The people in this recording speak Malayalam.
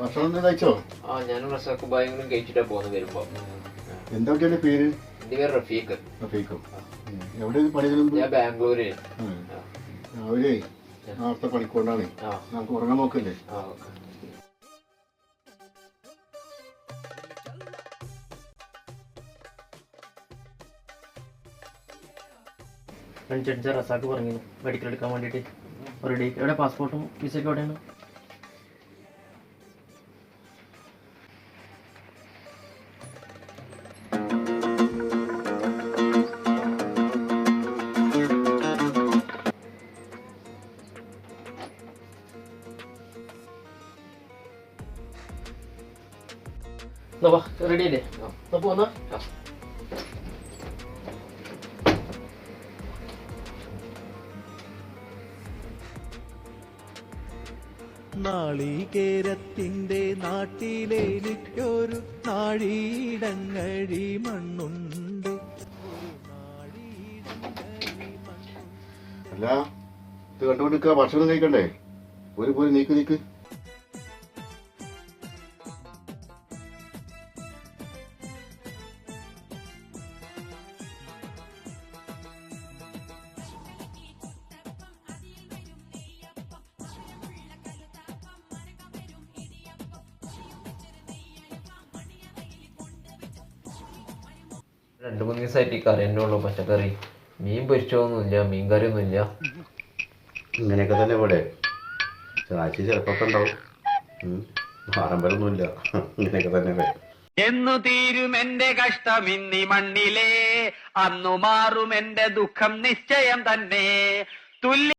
ഭക്ഷണം കഴിച്ചോ? ആ ഞാൻ റസാക്ക് ഭയങ്കരം കഴിച്ചിട്ടാ പോകുന്നത് വരുമ്പോ. എന്തൊക്കെയാണ് പേര്? എന്റെ പേര് റഫീഖ്. റഫീഖും. എവിടെ പണികളുണ്ട് ഞാൻ ബാംഗ്ലൂര്. രാവിലെ നേരത്തെ പണിക്കൊണ്ടാണ്. നമുക്ക് ഉറങ്ങാൻ നോക്കല്ലേ? റസാക്ക് പറഞ്ഞു മെഡിക്കൽ എടുക്കാൻ വേണ്ടിയിട്ട്. റെഡി ഡേറ്റ് എവിടെ പാസ്പോർട്ടും വിസയൊക്കെ എവിടെയാണ്? റെഡി അല്ലേ? അപ്പൊ പോന്നാ? നാളികേരത്തിന്റെ നാട്ടിലെനിക്കൊരു നാഴീടങ്ങഴി മണ്ണുണ്ട്. അല്ല ഇത് കണ്ടുകൊണ്ടിരിക്കുക ഭക്ഷണം കഴിക്കണ്ടേ? ഒരു പോലും നീക്ക് നീക്ക്. രണ്ടു മൂന്ന് ദിവസമായിട്ട് ഈ കറി തന്നെ ഉള്ളു. പച്ചക്കറി. മീൻ പൊരിച്ചോന്നുമില്ല മീൻ കറിയൊന്നുമില്ല ഇങ്ങനെയൊക്കെ തന്നെ ഇവിടെ. ചാച്ചി ചിലപ്പോ ഉണ്ടാവും. ആറമ്പലൊന്നുമില്ല. ഇങ്ങനെയൊക്കെ തന്നെ ഇവിടെ. എന്നു തീരും എന്റെ കഷ്ടം ഇന്നി മണ്ണിലേ. അന്നു മാറും എന്റെ ദുഃഖം നിശ്ചയം തന്നെ. തുല്യ